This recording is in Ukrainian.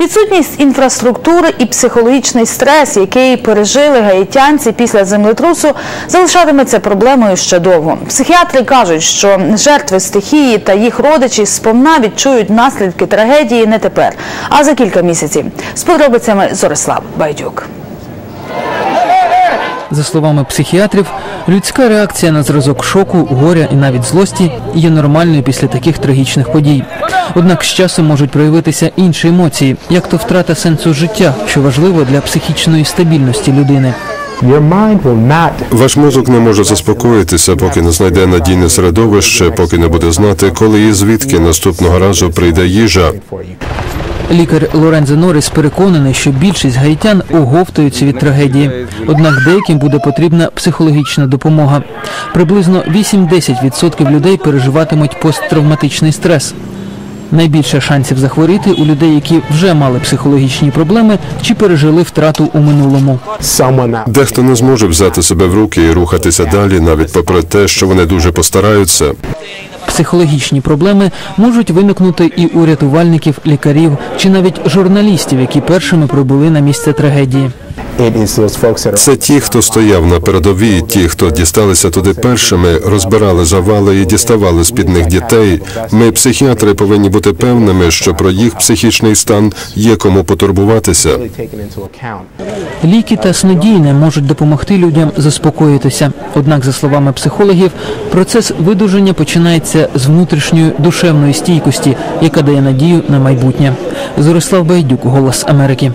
Відсутність інфраструктури і психологічний стрес, який пережили гаїтянці після землетрусу, залишатиметься проблемою ще довго. Психіатри кажуть, що жертви стихії та їх родичі сповна відчують наслідки трагедії не тепер, а за кілька місяців. З подробицями Зорислав Байдюк. За словами психіатрів, людська реакція на зразок шоку, горя і навіть злості є нормальною після таких трагічних подій. Однак з часом можуть проявитися інші емоції, як то втрата сенсу життя, що важливо для психічної стабільності людини. Ваш мозок не може заспокоїтися, поки не знайде надійне середовище, поки не буде знати, коли і звідки наступного разу прийде їжа. Лікар Лорензо Норріс переконаний, що більшість гаїтян оговтуються від трагедії. Однак деяким буде потрібна психологічна допомога. Приблизно 8-10% людей переживатимуть посттравматичний стрес. Найбільше шансів захворіти у людей, які вже мали психологічні проблеми чи пережили втрату у минулому. Дехто не зможе взяти себе в руки і рухатися далі, навіть попри те, що вони дуже постараються. Психологічні проблеми можуть виникнути і у рятувальників, лікарів чи навіть журналістів, які першими прибули на місце трагедії. Це ті, хто стояв на передовій, ті, хто дісталися туди першими, розбирали завали і діставали з під них дітей. Ми, психіатри, повинні бути певними, що про їх психічний стан є кому потурбуватися. Ліки та снодійне можуть допомогти людям заспокоїтися. Однак, за словами психологів, процес видуження починається з внутрішньої душевної стійкості, яка дає надію на майбутнє. Зорислав Байдюк, Голос Америки.